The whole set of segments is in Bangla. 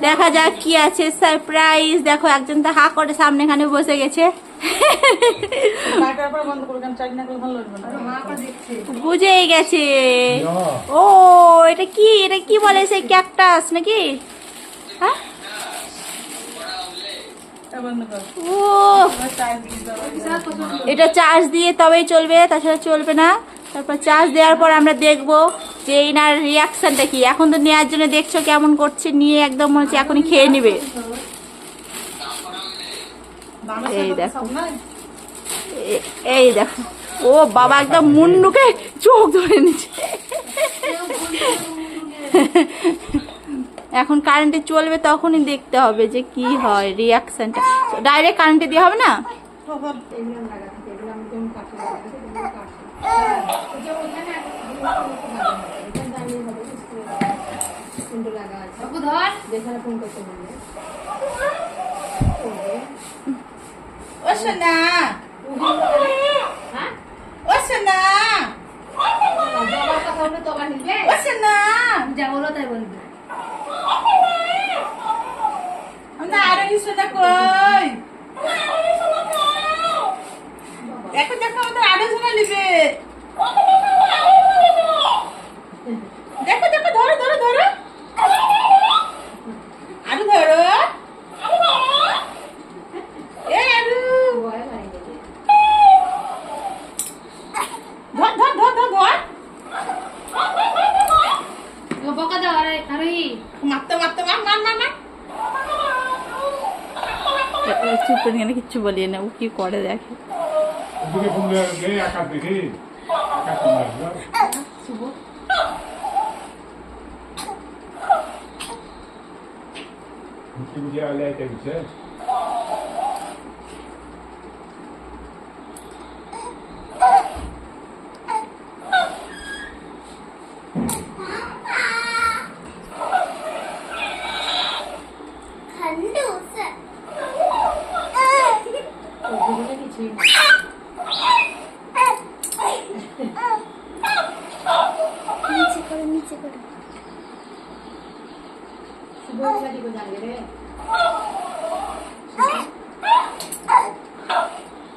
দেখা যাক কি আছে সারপ্রাইজ দেখো একজন তো হা করে সামনেখানে বসে গেছে। বুঝেই গেছে। ও এটা কি? এটা কি বলে সেই ক্যাকটাস নাকি? হ্যাঁ? ও। এটা চার্জ দিয়ে তবেই চলবে তাছাড়া চলবে না। তারপর চার্জ দেওয়ার পর আমরা দেখব। যে এনার রিয়াকশনটা কি? এখন তো নেওয়ার জন্য দেখছ কেমন করছে নিয়ে একদম মনে হচ্ছে এখনই খেয়ে নেবে। এই দেখো। এই দেখো। ও বাবা একদম মুন্ডুকে চোখ ধরে নিচ্ছে। এখন কারেন্টে চলবে তখনই দেখতে হবে যে কি হয় রিয়াকশনটা ডাইরেক্ট কারেন্টে দিয়ে হবে না? এগুলো লাগাতে এগুলো আমি যেমন কাটে লাগাতে এগুলো কাটে ওখানে এখানে হবে সুন্দর লাগা আছে। ধর যেখানে ফোন করতে বললে ও সোনা। হ্যাঁ? ও সোনা। কথা বলে তোবা নিবে। ও সোনা। যা বলো তাই বলবে। আমরা আরও সোনা কই দেখো দেখো আমাদের আরও সোনা নিবে দেখো দেখো ধরো ধরো ধরো আরও ধরো এই আরু ভয় লাগে ধর ধর ধর ধর ধর ও বকা দাও আরে আরে মারতে মারতে মার মার মার মার চুপ করে গেলে কিচ্ছু বলিয়ে না। ও কি করে দেখে? ওদিকে ফোন দিয়ে এই আকাশ দেখি।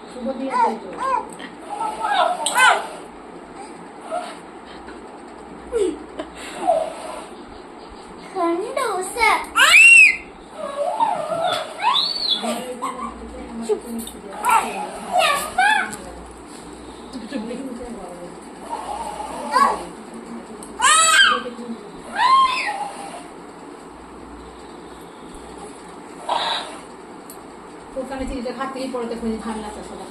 শুভ দিয়ে তাই তো খন্ডুস ওখানে চিড়িটা খাট থেকে পড়তে খুঁজে ঠান্ডা চাষ হবে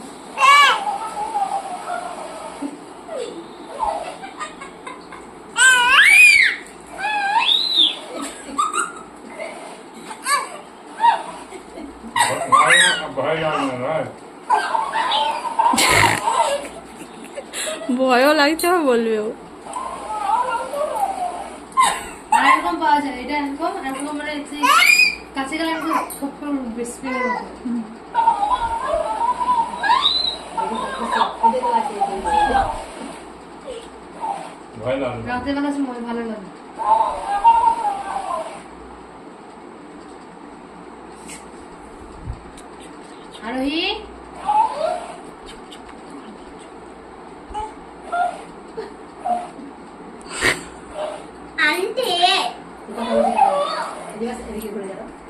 ভয় ভয় লাগে না রাত ভয়ও লাগছে বলবে ও। এরকম পাওয়া যায় এটা এরকম এরকম মানে 까지가면서 조금 리스펙을 많이 나는 라떼 하나씩 먹이 바른 건 아로히 안 돼. 누가 하는 거야? 어디 가서 이렇게 그러잖아.